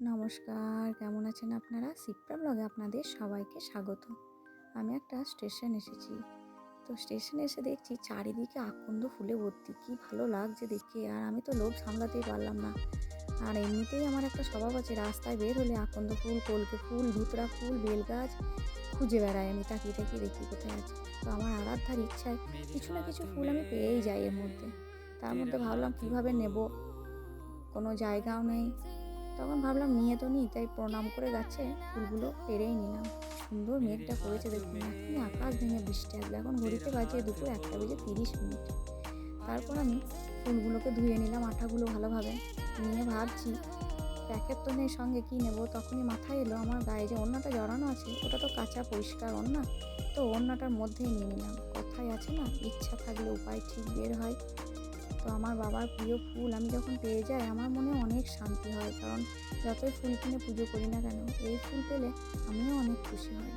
নমস্কার, কেমন আছেন আপনারা? সিপ্রা ব্লগে আপনাদের সবাইকে স্বাগত। আমি একটা স্টেশন এসেছি। তো স্টেশনে এসে দেখছি চারিদিকে আকন্দ ফুলে ভর্তি। কী ভালো লাগছে দেখে। আর আমি তো লোভ সামলাতেই পারলাম না। আর এমনিতেই আমার একটা স্বভাব আছে, রাস্তায় বের হলে আকন্দ ফুল, কলকে ফুল, ধুতরা ফুল, বেলগাছ খুঁজে বেড়াই আমি তাকিয়ে তাকিয়ে দেখি কোথায় আছে। তো আমার আরাধ্যার ইচ্ছায় কিছু না কিছু ফুল আমি পেয়েই যাই এর মধ্যে। তার মধ্যে ভাবলাম কীভাবে নেব? কোনো জায়গাও নেই। তখন ভাবলাম, নিয়ে তো নিই তাই প্রণাম করে গাছে ফুলগুলো পেরেই নিলাম। সুন্দর মেঘটা করেছে দেখুন এখনই আকাশ ভেঙে বৃষ্টি আসবে এখন ঘড়িতে বাজে দুপুর একটা বেজে তিরিশ মিনিট। তারপর আমি ফুলগুলোকে ধুয়ে নিলাম আঠাগুলো ভালোভাবে। নিয়ে ভাবছি, প্যাকেট তো নেই, সঙ্গে কী নেব? তখনই মাথায় এলো আমার গায়ে যে ওড়নাটা জড়ানো আছে, ওটা তো কাঁচা পরিষ্কার ওড়না তো ওড়নাটার মধ্যেই নিয়ে নিলাম। কথাই আছে না, ইচ্ছা থাকলে উপায় ঠিক বের হয়। আমার বাবার প্রিয় ফুল আমি যখন পেয়ে যাই, আমার মনে অনেক শান্তি হয়। কারণ যতই ফুল কিনে পুজো করি না কেন, এই ফুল পেলে আমিও অনেক খুশি হই।